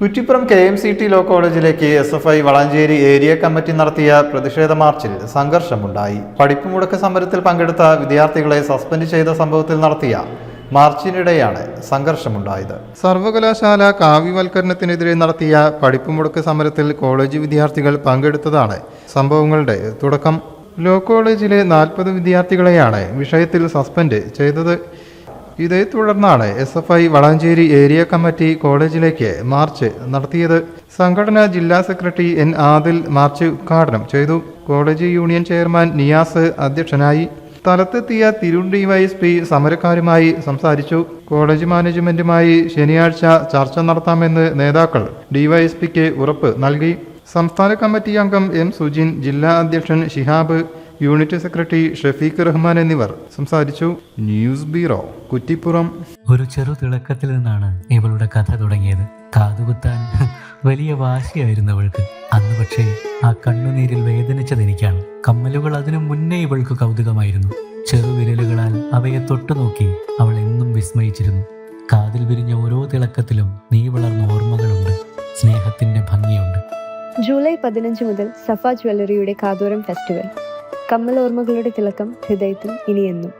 Kuttippuram K M C T law കോളേജിലേക്ക് S F I Valanchery area committee നടത്തിയ പ്രതിഷേധ മാർച്ചിൽ സംഘർഷമുണ്ടായി. പഠിപ്പുമുടക്ക് സമരത്തിൽ പങ്കെടുത്ത വിദ്യാർത്ഥികളെ സസ്പെൻഡ് ചെയ്ത സംഭവത്തിൽ നടത്തിയ മാർച്ചിനിടെയാണ് സംഘർഷമുണ്ടായത്. സർവകലാശാല കാവ്യവൽക്കരണത്തിനെതിരെ നടത്തിയ പഠിപ്പുമുടക്ക് സമരത്തിൽ കോളേജ് വിദ്യാർത്ഥികൾ പങ്കെടുത്തതാണ് സംഭവങ്ങളുടെ തുടക്കം. ലോ കോളേജിലെ നാൽപ്പത് വിദ്യാർത്ഥികളെയാണ് വിഷയത്തിൽ സസ്പെൻഡ് ചെയ്തത്. ഇതേ തുടർന്നാണ് S F I Valanchery area committee കോളേജിലേക്ക് മാർച്ച് നടത്തിയത്. സംഘടന ജില്ലാ സെക്രട്ടറി എൻ ആദിൽ മാർച്ച് ഉദ്ഘാടനം ചെയ്തു. കോളേജ് യൂണിയൻ ചെയർമാൻ നിയാസ് അധ്യക്ഷനായി. സ്ഥലത്തെത്തിയ തിരൂർ ഡിവൈഎസ്പി സമരക്കാരുമായി സംസാരിച്ചു. കോളേജ് മാനേജ്മെന്റുമായി ശനിയാഴ്ച ചർച്ച നടത്താമെന്ന് നേതാക്കൾ ഡിവൈഎസ്പിക്ക് ഉറപ്പ് നൽകി. സംസ്ഥാന കമ്മിറ്റി അംഗം എം സുജിൻ ജില്ലാ അധ്യക്ഷൻ ഷിഹാബ് യൂണിറ്റ് സെക്രട്ടറി ഷഫീഖ് റഹ്മാൻ എന്നിവർ സംസാരിച്ചു. News bureau Kuttippuram. ഒരു ചെറു തിളക്കത്തിൽ നിന്നാണ് ഇവളുടെ കഥ തുടങ്ങിയത്. കാതുകുത്താൻ വലിയ വാശിയായിരുന്നു അവൾക്ക്. അന്ന് പക്ഷേ ആ കണ്ണുനീരിൽ വേദനിച്ചത് എനിക്കാണ്. കമ്മലുകൾ അതിനു മുന്നേ ഇവൾക്ക് കൗതുകമായിരുന്നു. ചെറുവിരലുകളാൽ അവയെ തൊട്ടു നോക്കി അവൾ എന്നും വിസ്മയിച്ചിരുന്നു. കാതിൽ വിരിഞ്ഞ ഓരോ തിളക്കത്തിലും നീ വളർന്ന ഓർമ്മകളുണ്ട്. സ്നേഹത്തിന്റെ ഭംഗിയുണ്ട്. ജൂലൈ പതിനഞ്ച് മുതൽ സഫ ജ്വല്ലറിയുടെ കാതോരം ഫെസ്റ്റിവൽ. കമ്മൽ ഓർമ്മകളുടെ തിളക്കം ഹൃദയത്തിൽ ഇനിയെന്നും.